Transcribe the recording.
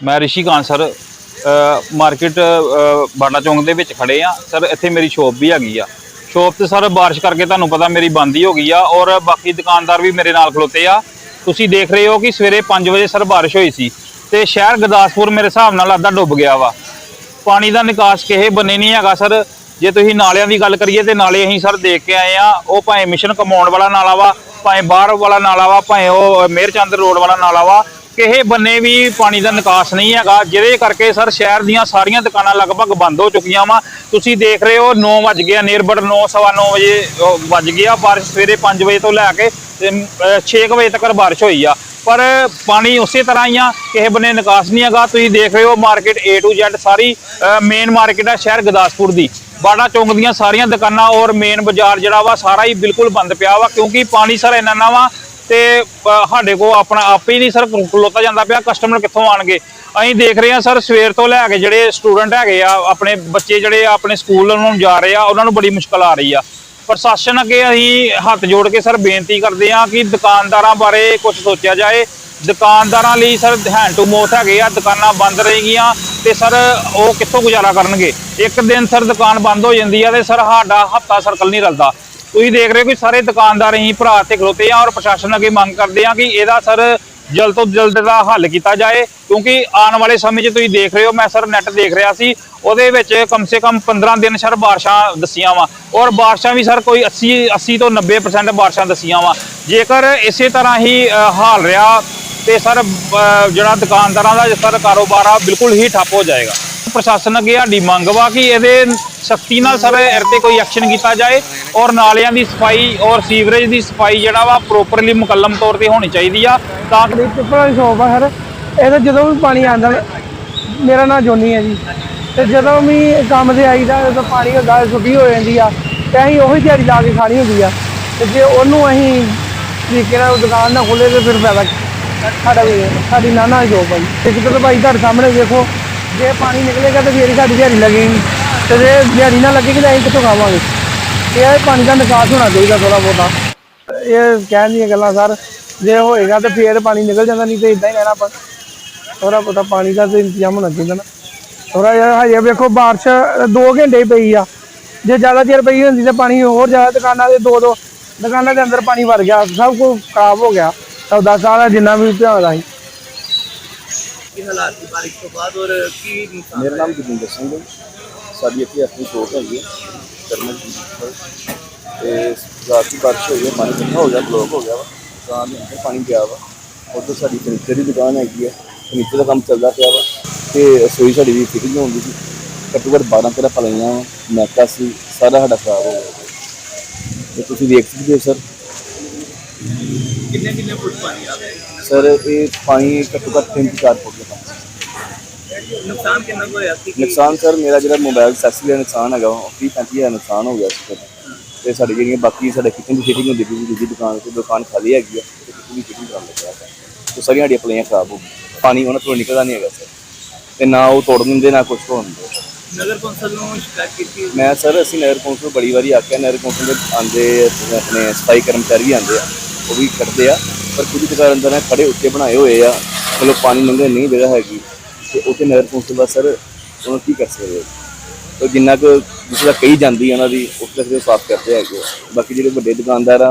ਮੈਂ ਰਿਸ਼ੀਕਾਂਤ sir market ਬਾਟਾ ਚੌਂਕ ਦੇ ਵਿੱਚ ਖੜੇ ਆ ਸਰ, ਇੱਥੇ ਮੇਰੀ ਸ਼ੋਪ ਵੀ ਹੈਗੀ ਆ। ਸ਼ੋਪ ਤੇ ਸਰ, ਬਾਰਿਸ਼ ਕਰਕੇ ਤੁਹਾਨੂੰ ਪਤਾ ਮੇਰੀ ਬੰਦ ਹੀ ਹੋ ਗਈ ਆ ਔਰ ਬਾਕੀ ਦੁਕਾਨਦਾਰ ਵੀ ਮੇਰੇ ਨਾਲ ਖਲੋਤੇ ਆ। ਤੁਸੀਂ ਦੇਖ ਰਹੇ ਹੋ ਕਿ ਸਵੇਰੇ 5 ਵਜੇ ਸਰ ਬਾਰਿਸ਼ ਹੋਈ ਸੀ ਤੇ ਸ਼ਹਿਰ ਗੁਰਦਾਸਪੁਰ ਮੇਰੇ ਹਿਸਾਬ ਨਾਲ ਅੱਧਾ ਡੁੱਬ ਗਿਆ ਵਾ। ਪਾਣੀ ਦਾ ਨਿਕਾਸ ਕਿਸੇ ਬੰਨੇ ਨਹੀਂ ਹੈਗਾ ਸਰ। ਜੇ ਤੁਸੀਂ ਨਾਲਿਆਂ ਦੀ ਗੱਲ ਕਰੀਏ ਤੇ ਨਾਲੇ ਅਸੀਂ ਸਰ ਦੇਖ ਕੇ ਆਏ ਆ, ਉਹ ਭਾਵੇਂ ਮਿਸ਼ਨ ਕਮਾਉਣ ਵਾਲਾ ਨਾਲਾ ਵਾ, ਭਾਵੇਂ ਬਾਹਰ ਵਾਲਾ ਨਾਲਾ ਵਾ, ਭਾਵੇਂ ਉਹ ਮੇਰਚੰਦ ਰੋਡ ਵਾਲਾ ਨਾਲਾ ਵਾ ਕਿਸੇ ਬੰਨੇ ਵੀ ਪਾਣੀ ਦਾ ਨਿਕਾਸ ਨਹੀਂ ਹੈਗਾ, ਜਿਹਦੇ ਕਰਕੇ ਸਰ ਸ਼ਹਿਰ ਦੀਆਂ ਸਾਰੀਆਂ ਦੁਕਾਨਾਂ ਲਗਭਗ ਬੰਦ ਹੋ ਚੁੱਕੀਆਂ ਵਾ। ਤੁਸੀਂ ਦੇਖ ਰਹੇ ਹੋ 9 ਵਜ ਗਿਆ ਨੀਅਰਬਟ 9 ਸਵਾ 9 ਵਜੇ ਉਹ ਵੱਜ ਗਿਆ ਬਾਰਿਸ਼, ਸਵੇਰੇ 5 ਵਜੇ ਤੋਂ ਲੈ ਕੇ 6 ਵਜੇ ਤੱਕ ਬਾਰਿਸ਼ ਹੋਈ ਆ। ਪਰ ਪਾਣੀ ਉਸੇ ਤਰ੍ਹਾਂ ਹੀ ਆ, ਕਿਸੇ ਬੰਨੇ ਨਿਕਾਸ ਨਹੀਂ ਹੈਗਾ। ਤੁਸੀਂ ਦੇਖ ਰਹੇ ਹੋ ਮਾਰਕੀਟ A to Z ਸਾਰੀ ਮੇਨ ਮਾਰਕੀਟ ਆ ਸ਼ਹਿਰ ਗੁਰਦਾਸਪੁਰ ਦੀ। ਬਾੜਾ ਚੌਂਕ ਦੀਆਂ ਸਾਰੀਆਂ ਦੁਕਾਨਾਂ ਔਰ ਮੇਨ ਬਾਜ਼ਾਰ ਜਿਹੜਾ ਵਾ, ਸਾਰਾ ਹੀ ਬਿਲਕੁਲ ਬੰਦ ਪਿਆ ਵਾ, ਕਿਉਂਕਿ ਪਾਣੀ ਸਰ ਇੰਨਾ ਨਾ ਵਾ ਤੇ ਸਾਡੇ ਕੋ ਆਪਣਾ ਆਪੇ ਹੀ ਨਹੀਂ ਸਰ ਖਲੋਤਾ ਜਾਂਦਾ ਪਿਆ ਕਸਟਮਰ ਕਿੱਥੋਂ ਆਣਗੇ? ਅਸੀਂ ਦੇਖ ਰਹੇ ਹਾਂ ਸਰ, ਸਵੇਰ ਤੋਂ ਲੈ ਕੇ ਜਿਹੜੇ ਸਟੂਡੈਂਟ ਹੈਗੇ ਆ, ਆਪਣੇ ਬੱਚੇ ਜਿਹੜੇ ਆਪਣੇ ਸਕੂਲ ਨੂੰ ਜਾ ਰਹੇ ਆ, ਉਹਨਾਂ ਨੂੰ ਬੜੀ ਮੁਸ਼ਕਲ ਆ ਰਹੀ ਆ। ਪ੍ਰਸ਼ਾਸਨ ਅੱਗੇ ਅਸੀਂ ਹੱਥ ਜੋੜ ਕੇ ਸਰ ਬੇਨਤੀ ਕਰਦੇ ਹਾਂ ਕਿ ਦੁਕਾਨਦਾਰਾਂ ਬਾਰੇ ਕੁਝ ਸੋਚਿਆ ਜਾਏ। ਦੁਕਾਨਦਾਰਾਂ ਲਈ ਸਰ ਹੈਂਡ ਟੂ ਮੋਥ ਹੈਗੇ ਆ, ਦੁਕਾਨਾਂ ਬੰਦ ਰਹੇਗੀਆਂ ਤੇ ਸਰ ਉਹ ਕਿੱਥੋਂ ਗੁਜ਼ਾਰਾ ਕਰਨਗੇ? ਇੱਕ ਦਿਨ ਸਰ ਦੁਕਾਨ ਬੰਦ ਹੋ ਜਾਂਦੀ ਆ ਤੇ ਸਰ ਸਾਡਾ ਹਫਤਾ ਸਰਕਲ ਨਹੀਂ ਰਲਦਾ। ਤੁਸੀਂ ਦੇਖ ਰਹੇ ਹੋ ਕਿ ਸਾਰੇ ਦੁਕਾਨਦਾਰ ਹੀ ਭਰਾ ਤੇ ਖਲੋਤੇ ਆ ਔਰ ਪ੍ਰਸ਼ਾਸਨ ਅੱਗੇ ਮੰਗ ਕਰਦੇ ਆ ਕਿ ਇਹਦਾ ਸਰ ਜਲਦ ਤੋਂ ਜਲਦ ਦਾ ਹੱਲ ਕੀਤਾ ਜਾਏ। ਕਿਉਂਕਿ ਆਉਣ ਵਾਲੇ ਸਮੇਂ 'ਚ ਤੁਸੀਂ ਦੇਖ ਰਹੇ ਹੋ, ਮੈਂ ਸਰ ਨੈਟ ਦੇਖ ਰਿਹਾ ਸੀ, ਉਹਦੇ ਵਿੱਚ ਕਮ ਸੇ ਕਮ 15 ਦਿਨ ਸਰ ਬਾਰਿਸ਼ਾਂ ਦੱਸੀਆਂ ਵਾ। ਔਰ ਬਾਰਿਸ਼ਾਂ ਵੀ ਸਰ ਕੋਈ 80 80 ਤੋਂ 90% ਬਾਰਿਸ਼ਾਂ ਦੱਸੀਆਂ ਵਾ। ਜੇਕਰ ਇਸੇ ਤਰ੍ਹਾਂ ਹੀ ਹਾਲ ਰਿਹਾ ਤੇ ਸਰ ਜਿਹੜਾ ਦੁਕਾਨਦਾਰਾਂ ਦਾ ਸਰ ਕਾਰੋਬਾਰ ਆ, ਬਿਲਕੁਲ ਹੀ ਠੱਪ ਹੋ ਜਾਏਗਾ। ਪ੍ਰਸ਼ਾਸਨ ਅੱਗੇ ਸਾਡੀ ਮੰਗ ਵਾ ਕਿ ਇਹਦੇ ਸਖਤੀ ਨਾਲ ਸਰ ਇਹ ਤੇ ਕੋਈ ਐਕਸ਼ਨ ਕੀਤਾ ਜਾਏ ਔਰ ਨਾਲਿਆਂ ਦੀ ਸਫ਼ਾਈ ਔਰ ਸੀਵਰੇਜ ਦੀ ਸਫ਼ਾਈ ਜਿਹੜਾ ਵਾ ਪ੍ਰੋਪਰਲੀ ਮੁਕੱਲਮ ਤੌਰ ਤੇ ਹੋਣੀ ਚਾਹੀਦੀ ਆ, ਤਾਂ ਕਿ ਮੇਰੀ ਦੀ ਸ਼ੋਪ ਆ ਸਰ। ਇਹਦਾ ਜਦੋਂ ਵੀ ਪਾਣੀ ਆਉਂਦਾ, ਮੇਰਾ ਨਾਂ ਜੋਨੀ ਹੈ ਜੀ। ਤੇ ਜਦੋਂ ਵੀ ਕੰਮ ਤੇ ਆਈਦਾ, ਜਦੋਂ ਪਾਣੀ ਹੁੰਦਾ ਛੁੱਟੀ ਹੋ ਜਾਂਦੀ ਆ, ਤੇ ਅਸੀਂ ਉਹੀ ਦਿਹਾੜੀ ਲਾ ਕੇ ਖਾਣੀ ਹੁੰਦੀ ਆ। ਤੇ ਜੇ ਉਹਨੂੰ ਅਸੀਂ ਤਰੀਕੇ ਨਾਲ ਦੁਕਾਨ ਨਾ ਖੋਲੇ ਤੇ ਫਿਰ ਫਾਇਦਾ ਸਾਡਾ ਵੀ ਸਾਡੀ ਨਾਨਾ ਦੀ ਸ਼ੋਪ ਆ ਜੀ। ਇੱਕ ਤਾਂ ਭਾਈ ਤੁਹਾਡੇ ਸਾਹਮਣੇ ਦੇਖੋ ਜੇ ਪਾਣੀ ਨਿਕਲੇਗਾ ਤਾਂ ਫੇਰ ਹੀ ਸਾਡੀ ਦਿਹਾੜੀ ਲੱਗੇਗੀ। ਤੇ ਜੇ ਦਿਹਾੜੀ ਨਾ ਲੱਗੇਗੀ ਤਾਂ ਅਸੀਂ ਕਿੱਥੋਂ ਖਾਵਾਂਗੇ? ਇਹ ਪਾਣੀ ਦਾ ਨਿਕਾਸ ਹੋਣਾ ਚਾਹੀਦਾ ਥੋੜਾ ਬਹੁਤਾ। ਇਹ ਕਹਿਣ ਦੀਆਂ ਗੱਲਾਂ, ਸਰ, ਜੇ ਹੋਏਗਾ ਤਾਂ ਫੇਰ ਪਾਣੀ ਨਿਕਲ ਜਾਂਦਾ, ਨਹੀਂ ਤੇ ਇਦਾਂ ਹੀ ਰਹਿਣਾ ਆਪਾਂ। ਥੋੜਾ ਬਹੁਤਾ ਪਾਣੀ ਦਾ ਤੇ ਇੰਤਜ਼ਾਮ ਹੋਣਾ ਚਾਹੀਦਾ ਨਾ। ਥੋੜਾ ਜਿਹਾ ਹਜੇ ਵੇਖੋ, ਬਾਰਿਸ਼ 2 ਘੰਟੇ ਹੀ ਪਈ ਆ। ਜੇ ਜ਼ਿਆਦਾ ਚਿਰ ਪਈ ਹੁੰਦੀ ਤਾਂ ਪਾਣੀ ਹੋਰ ਜ਼ਿਆਦਾ ਦੁਕਾਨਾਂ ਦੇ ਦੋ ਦੋ ਦੁਕਾਨਾਂ ਦੇ ਅੰਦਰ ਪਾਣੀ ਵੜ ਗਿਆ, ਸਭ ਕੁਝ ਖਰਾਬ ਹੋ ਗਿਆ। ਸੌਦਾ ਸਾਰਾ ਜਿੰਨਾ ਵੀ ਧਿਆਨ ਦਾ ਸੀ ਕੀ ਹਾਲਾਤ ਦੀ ਬਾਰਿਸ਼ ਤੋਂ ਬਾਅਦ ਔਰ ਕੀ ਨੁਕਸਾਨ ਮੇਰਾ ਨਾਮ ਜਗਿੰਦਰ ਸਿੰਘ ਹੈ। ਸਾਡੀ ਇੱਥੇ ਆਪਣੀ ਸ਼ੋਪ ਹੈਗੀ ਹੈ। ਕਰਮਲ ਜੀ ਦੀ। ਤੇ ਰਾਤ ਦੀ ਬਾਰਿਸ਼ ਹੋਈ ਹੈ ਪਾਣੀ ਇਕੱਠਾ ਹੋ ਗਿਆ ਬਲੌਕ ਹੋ ਗਿਆ ਵਾ। ਦੁਕਾਨ ਦੇ ਅੰਦਰ ਪਾਣੀ ਪਿਆ ਵਾ। ਉੱਧਰ ਸਾਡੀ ਫਰਨੀਚਰ ਦੀ ਦੁਕਾਨ ਹੈਗੀ ਹੈ। ਫਰਨੀਚਰ ਦਾ ਕੰਮ ਚੱਲਦਾ ਪਿਆ ਵਾ। ਤੇ ਰਸੋਈ ਸਾਡੀ ਦੀ ਫਿਟਿੰਗ ਹੁੰਦੀ ਸੀ। ਘੱਟੋ ਘੱਟ 12 13 ਪਲਾਈਆਂ ਮੈਕਾ ਸੀ ਸਾਰਾ ਸਾਡਾ ਖਰਾਬ ਹੋ ਗਿਆ। ਤੇ ਤੁਸੀਂ ਦੇਖ ਸਕਦੇ ਹੋ ਸਰ। ਕਿੰਨੇ ਕਿੰਨੇ ਫੁੱਟ ਪਾਣੀ ਆ ਗਿਆ ਸਰ ਇਹ ਪਾਣੀ ਘੱਟੋ ਘੱਟ 3-4 ਫੁੱਟ ਦਾ ਪਾਣੀ ਨੁਕਸਾਨ ਕਿੰਨਾ ਕੁ ਹੋਇਆ? ਸੀ ਨੁਕਸਾਨ ਸਰ ਮੇਰਾ ਜਿਹੜਾ ਮੋਬਾਈਲ ਸੈਸਰੀ ਦਾ ਨੁਕਸਾਨ ਹੈਗਾ ਉਹ 30 35 ਦਾ ਨੁਕਸਾਨ ਹੋ ਗਿਆ ਸੀ ਸਰ। ਤੇ ਸਾਡੀ ਜਿਹੜੀਆਂ ਬਾਕੀ ਸਾਡੇ ਕਿਚਨ ਦੀ ਫਿਟਿੰਗ ਹੁੰਦੀ ਸੀ ਦੂਜੀ ਦੁਕਾਨ ਤੇ ਦੁਕਾਨ ਖਾਲੀ ਹੈਗੀ ਆ ਤੇ ਕਿਚਨ ਦੀ ਫਿਟਿੰਗ ਕਰਨ ਲੱਗਿਆ ਤੇ ਸਾਰੀਆਂ ਸਾਡੀਆਂ ਪਲੇਆਂ ਖਰਾਬ ਹੋ ਗਈਆਂ। ਪਾਣੀ ਉਹਨਾਂ ਤੋਂ ਨਿਕਲਦਾ ਨਹੀਂ ਹੈਗਾ ਸਰ। ਤੇ ਨਾ ਉਹ ਤੋੜ ਦਿੰਦੇ ਨਾ ਕੁਝ ਹੋਣ ਦਿੰਦੇ। ਨਗਰ ਕੌਂਸਲ ਨੂੰ ਸ਼ਿਕਾਇਤ ਕੀਤੀ ਮੈਂ ਸਰ ਅਸੀਂ ਨਗਰ ਕੌਂਸਲ ਬੜੀ ਵਾਰੀ ਆਖਿਆ ਨਗਰ ਕੌਂਸਲ ਦੇ ਆਂਦੇ ਆਪਣੇ ਸਫ਼ਾਈ ਕਰਮਚਾਰੀ ਵੀ ਆਂਦੇ ਆ। ਉਹ ਵੀ ਕੱਢਦੇ ਆ। ਪਰ ਕੁਝ ਦੁਕਾਨ ਅੰਦਰ ਨੇ ਖੜੇ ਉੱਤੇ ਬਣਾਏ ਹੋਏ ਆ। ਚਲੋ ਪਾਣੀ ਲੰਘਣ ਨਹੀਂ ਜਗ੍ਹਾ ਹੈਗੀ। ਤੇ ਉੱਥੇ ਨਗਰ ਕੌਂਸਲ ਦਾ ਸਰ, ਉਹਨਾਂ ਕੀ ਕਰ ਸਕਦੇ ਤੇ ਜਿੰਨਾ ਕੁ, ਜਿਸ ਦਾ ਕਹੀ ਜਾਂਦੀ ਆ ਉਹਨਾਂ ਦੀ ਉਸ ਤੱਕ ਦੇ ਸਾਫ਼ ਕਰਦੇ ਹੈਗੇ ਆ। ਬਾਕੀ ਜਿਹੜੇ ਵੱਡੇ ਦੁਕਾਨਦਾਰ ਆ